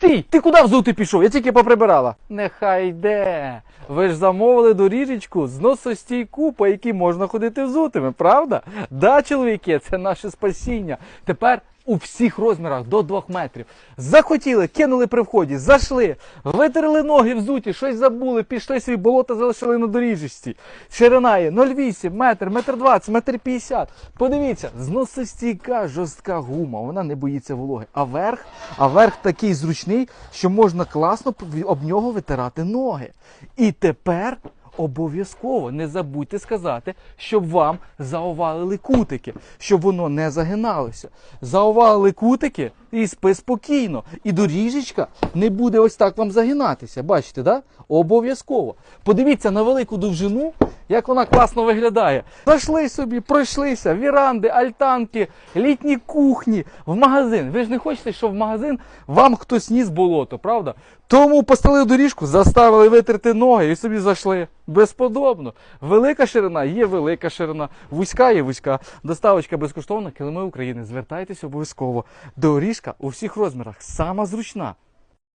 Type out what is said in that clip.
Стій! Ти куди взути пішов? Я тільки поприбирала. Нехай йде. Ви ж замовили доріжечку зносостійку, по якій можна ходити взутими, правда? Да, чоловіки, це наше спасіння. Тепер у всіх розмірах до 2 метрів. Захотіли, кинули при вході, зайшли, витерли ноги взуті, щось забули, пішли свої болота залишили на доріжечці. Ширина є 0,8, метр, метр 20, метр 50. Подивіться, зносостійка жорстка гума, вона не боїться вологи. А верх, а верх такий зручний, що можна класно об нього витирати ноги. І тепер Обов'язково не забудьте сказати, щоб вам заовалили кутики, щоб воно не загиналося. Заовалили кутики і спи спокійно. І доріжечка не буде ось так вам загинатися. Бачите, да? Обов'язково. Подивіться на велику довжину, як вона класно виглядає. Зайшли собі, пройшлися, віранди, альтанки, літні кухні, в магазин. Ви ж не хочете, щоб в магазин вам хтось ніс болото, правда? Тому поставили доріжку, заставили витерти ноги і собі зайшли. Безподобно. Велика ширина є велика ширина, вузька є вузька. Доставочка безкоштовна, килими України. Звертайтеся обов'язково. Доріжка у всіх розмірах, сама зручна.